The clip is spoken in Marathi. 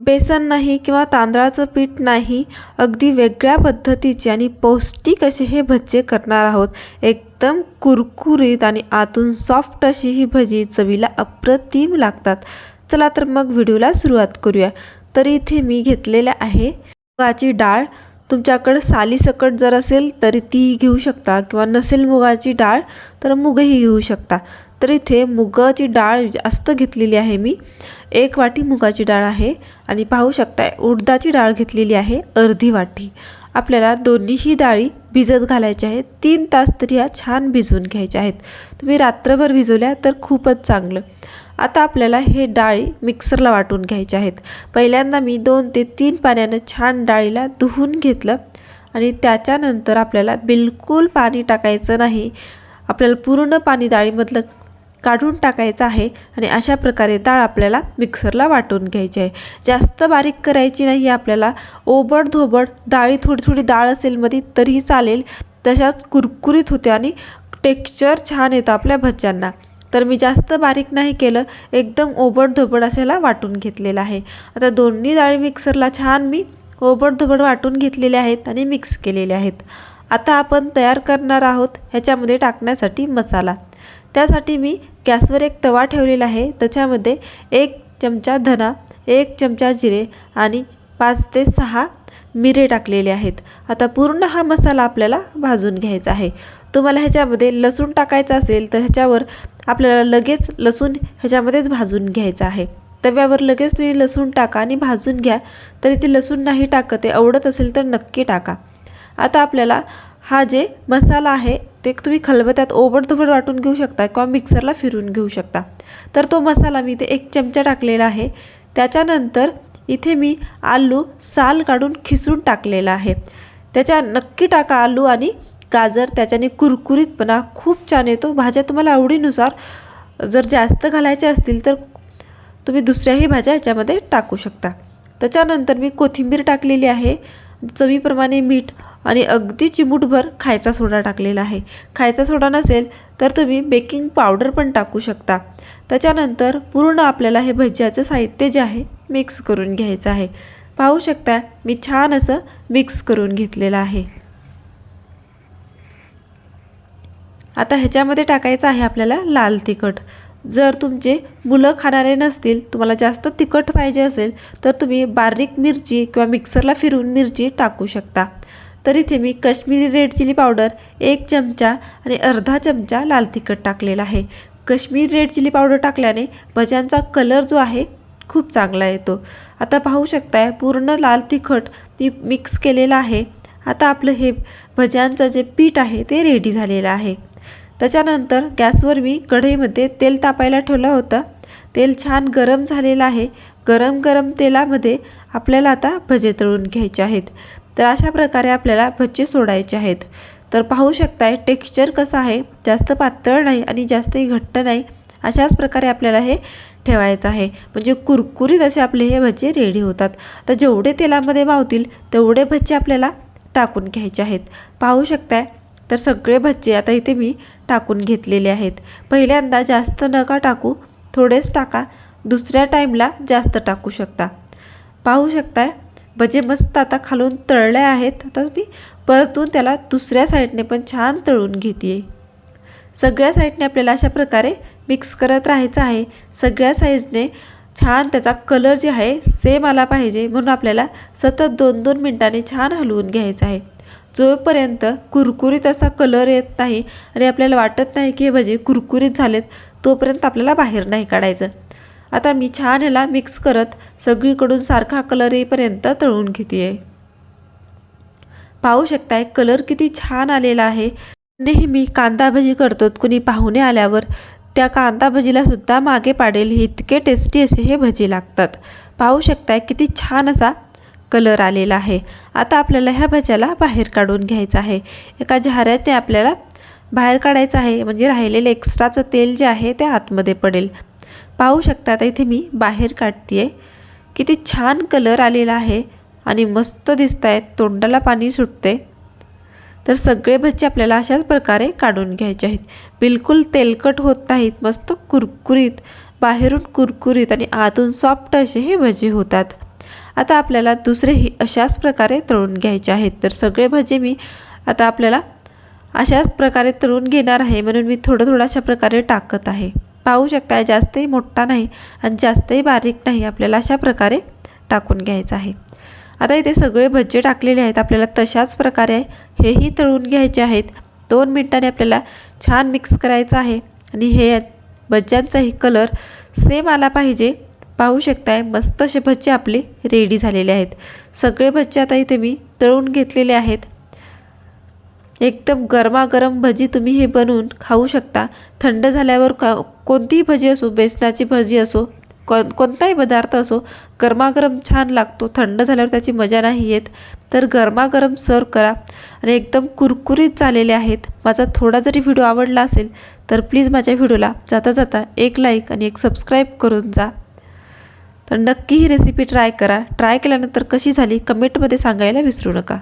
बेसन नाही किंवा तांदळाचं पीठ नाही अगदी वेगळ्या पद्धतीचे आणि पौष्टिक असे हे भज्जे करणार आहोत. एकदम कुरकुरीत आणि आतून सॉफ्ट अशी ही भजी चवीला अप्रतिम लागतात. चला तर मग व्हिडिओला सुरुवात करूया. तर इथे मी घेतलेल्या आहे मुगाची डाळ तुमच्याकडं सालीसकट जर असेल तरी ती घेऊ शकता. किंवा नसेल मुगाची डाळ तर मुगही घेऊ शकता. तर इथे मुगाची डाळ जास्त घेतलेली आहे मी. एक वाटी मुगाची डाळ आहे. आणि पाहू शकताय उडदाची डाळ घेतलेली आहे अर्धी वाटी. आपल्याला दोन्हीही डाळी भिजत घालायच्या आहेत. तीन तास तरी या छान भिजवून घ्यायच्या आहेत. तुम्ही रात्रभर भिजवल्या तर खूपच चांगलं. आता आपल्याला हे डाळी मिक्सरला वाटून घ्यायचे आहेत. पहिल्यांदा मी दोन ते तीन पाण्यानं छान डाळीला धुवून घेतलं आणि त्याच्यानंतर आपल्याला बिलकुल पाणी टाकायचं नाही. आपल्याला पूर्ण पाणी डाळीमधलं काढून टाकायचं आहे आणि अशा प्रकारे डाळ आपल्याला मिक्सरला वाटून घ्यायची आहे. जास्त बारीक करायची नाही आपल्याला ओबड धोबड डाळी थोडी थोडी डाळ असेल मध्ये तरीही चालेल. तशाच कुरकुरीत होते आणि टेक्स्चर छान येतं आपल्या भज्यांना. तर मी जास्त बारीक नाही केलं एकदम ओबड धोबड अशाला वाटून घेतलेलं आहे. आता दोन्ही डाळी मिक्सरला छान मी ओबड धोबड वाटून घेतलेले आहेत आणि मिक्स केलेले आहेत. आता आपण तयार करणार आहोत ह्याच्यामध्ये टाकण्यासाठी मसाला. त्यासाठी मी गॅसवर एक तवा ठेवलेला आहे त्याच्यामध्ये एक चमचा धना एक चमचा जिरे आणि पाच ते सहा मिरे टाकलेले आहेत. आता पूर्ण हा मसाला आपल्याला भाजून घ्यायचा आहे. तुम्हाला ह्याच्यामध्ये लसूण टाकायचं असेल तर ह्याच्यावर आपल्याला लगेच लसूण ह्याच्यामध्येच भाजून घ्यायचं आहे. तव्यावर लगेच तुम्ही लसूण टाका आणि भाजून घ्या. तरी ते लसूण नाही टाकत ते आवडत असेल तर नक्की टाका. आता आपल्याला हा जे मसाला आहे ते तुम्ही खलबत्यात ओबडधोबड वाटून घेऊ शकता किंवा मिक्सरला फिरून घेऊ शकता. तर तो मसाला मी ते एक चमचा टाकलेला आहे. त्याच्यानंतर इथे मी आलू साल काढून खिसून टाकलेला आहे. त्याच्या नक्की टाका आलू आणि गाजर त्याच्याने कुरकुरीतपणा खूप छान येतो. भाज्या तुम्हाला आवडीनुसार जर जास्त घालायच्या असतील तर तुम्ही दुसऱ्याही भाज्या याच्यामध्ये टाकू शकता. त्याच्यानंतर मी कोथिंबीर टाकलेली आहे. चवीप्रमाणे मीठ आणि अगदी चिमूटभर खायचा सोडा टाकलेला आहे. खायचा सोडा नसेल तर तुम्ही बेकिंग पावडर पण टाकू शकता. त्याच्यानंतर पूर्ण आपल्याला हे भज्याचं साहित्य जे आहे मिक्स करून घ्यायचं आहे. पाहू शकता मी छान असं मिक्स करून घेतलेलं आहे. आता ह्याच्यामध्ये टाकायचं आहे आपल्याला लाल तिखट. जर तुमचे मुलं खाणारे नसतील तुम्हाला जास्त तिखट पाहिजे असेल तर तुम्ही बारीक मिरची किंवा मिक्सरला फिरून मिरची टाकू शकता. तर इथे मी कश्मीरी रेड चिली पावडर एक चमचा आणि अर्धा चमचा लाल तिखट टाकलेला आहे. कश्मीरी रेड चिली पावडर टाकल्याने भज्यांचा कलर जो आहे खूप चांगला येतो. आता पाहू शकताय पूर्ण लाल तिखट मी मिक्स केलेलं आहे. आता आपलं हे भज्यांचं जे पीठ आहे ते रेडी झालेलं आहे. त्याच्यानंतर गॅसवर मी कढईमध्ये तेल तापायला ठेवलं होतं. तेल छान गरम झालेलं आहे. गरम गरम तेलामध्ये आपल्याला आता भजे तळून घ्यायचे आहेत. तर अशा प्रकारे आपल्याला भज्जे सोडायचे आहेत. तर पाहू शकताय टेक्स्चर कसं आहे. जास्त पातळ नाही आणि जास्तही घट्ट नाही. अशाच प्रकारे आपल्याला हे ठेवायचं आहे. म्हणजे कुरकुरीत असे आपले हे भज्जे रेडी होतात. तर जेवढे तेलामध्ये मावतील तेवढे भज्जे आपल्याला टाकून घ्यायचे आहेत. पाहू शकताय. तर सगळे भज्जे आता इथे मी टाकून घेतलेले आहेत. पहिल्यांदा जास्त नका टाकू थोडेच टाका दुसऱ्या टाईमला जास्त टाकू शकता. पाहू शकताय भजे मस्त आता खालून तळले आहेत आता मी परतून त्याला दुसऱ्या साईडने पण छान तळून घेते सगळ्या साईडने आपल्याला अशा प्रकारे मिक्स करत राहायचं आहे. सगळ्या साईजने छान त्याचा कलर जे आहे सेम आला पाहिजे म्हणून आपल्याला सतत दोन दोन मिनटांनी छान हलवून घ्यायचं आहे. जोपर्यंत कुरकुरीत असा कलर येत नाही आणि आपल्याला वाटत नाही की हे भजे कुरकुरीत झालेत तोपर्यंत आपल्याला बाहेर नाही काढायचं. आता मी छान ह्याला मिक्स करत सगळीकडून सारखा कलर येईपर्यंत तळून घेते आहे पाहू शकताय कलर किती छान आलेला आहे. नेहमी कांदा भजी करतो कुणी पाहुणे आल्यावर. त्या कांदा भजीला सुद्धा मागे पाडेल इतके टेस्टी असे हे भजी लागतात. पाहू शकताय किती छान असा कलर आलेला आहे. आता आपल्याला ह्या भज्याला बाहेर काढून घ्यायचं आहे. एका झाऱ्याने आपल्याला बाहेर काढायचं आहे. म्हणजे राहिलेलं एक्स्ट्राचं तेल जे आहे ते आतमध्ये पडेल. पाहू शकता आता इथे मी बाहेर काढते आहे किती छान कलर आलेला आहे आणि मस्त दिसत आहेत तोंडाला पाणी सुटते तर सगळे भज्जे आपल्याला अशाच प्रकारे काढून घ्यायचे आहेत. बिलकुल तेलकट होत नाहीत. मस्त कुरकुरीत बाहेरून कुरकुरीत आणि आतून सॉफ्ट असे हे भजे होतात. आता आपल्याला दुसरेही अशाच प्रकारे तळून घ्यायचे आहेत. तर सगळे भजे मी आता आपल्याला अशाच प्रकारे तळून घेणार आहे. म्हणून मी थोडं थोडं अशा प्रकारे टाकत आहे. पाहू शकता जास्तही मोठा नाही आणि जास्तही बारीक नाही आपल्याला अशा प्रकारे टाकून घ्यायचं आहे. आता इथे सगळे भज्जे टाकलेले आहेत. आपल्याला तशाच प्रकारे हेही तळून घ्यायचे आहेत. दोन मिनटाने आपल्याला छान मिक्स करायचं आहे. आणि हे भज्ज्यांचाही कलर सेम आला पाहिजे. पाहू शकताय मस्त असे भज्जे आपले रेडी झालेले आहेत. सगळे भज्जे आता इथे मी तळून घेतलेले आहेत. एकदम गरमागरम भजी तुम्ही हे बनवून खाऊ शकता. थंड झाल्यावर का कोणतीही भजी असो बेसनाची भजी असो कोण कोणताही पदार्थ असो गरमागरम छान लागतो. थंड झाल्यावर त्याची मजा नाही येत. तर गरमागरम सर्व करा. आणि एकदम कुरकुरीत झालेले आहेत. माझा थोडा जरी व्हिडिओ आवडला असेल तर प्लीज माझ्या व्हिडिओला जाता जाता एक लाईक आणि एक सबस्क्राईब करून जा. तर नक्की ही रेसिपी ट्राय करा. ट्राय केल्यानंतर कशी झाली कमेंटमध्ये सांगायला विसरू नका.